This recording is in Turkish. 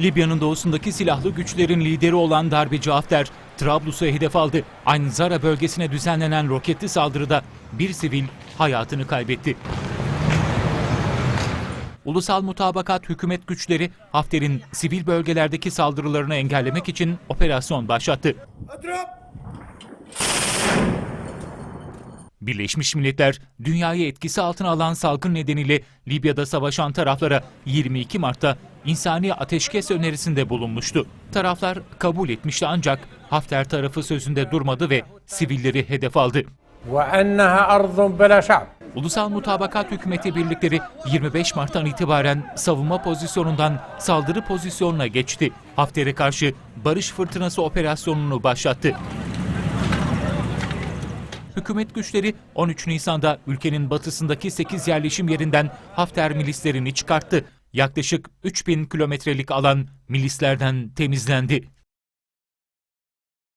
Libya'nın doğusundaki silahlı güçlerin lideri olan darbeci Hafter, Trablus'u hedef aldı. Aynı Zara bölgesine düzenlenen roketli saldırıda bir sivil hayatını kaybetti. Ulusal Mutabakat Hükümet güçleri Hafter'in sivil bölgelerdeki saldırılarını engellemek için operasyon başlattı. Birleşmiş Milletler, dünyayı etkisi altına alan salgın nedeniyle Libya'da savaşan taraflara 22 Mart'ta insani ateşkes önerisinde bulunmuştu. Taraflar kabul etmişti ancak Hafter tarafı sözünde durmadı ve sivilleri hedef aldı. Ulusal Mutabakat Hükümeti birlikleri 25 Mart'tan itibaren savunma pozisyonundan saldırı pozisyonuna geçti. Hafter'e karşı barış fırtınası operasyonunu başlattı. Hükümet güçleri 13 Nisan'da ülkenin batısındaki 8 yerleşim yerinden Hafter milislerini çıkarttı. Yaklaşık 3000 kilometrelik alan milislerden temizlendi.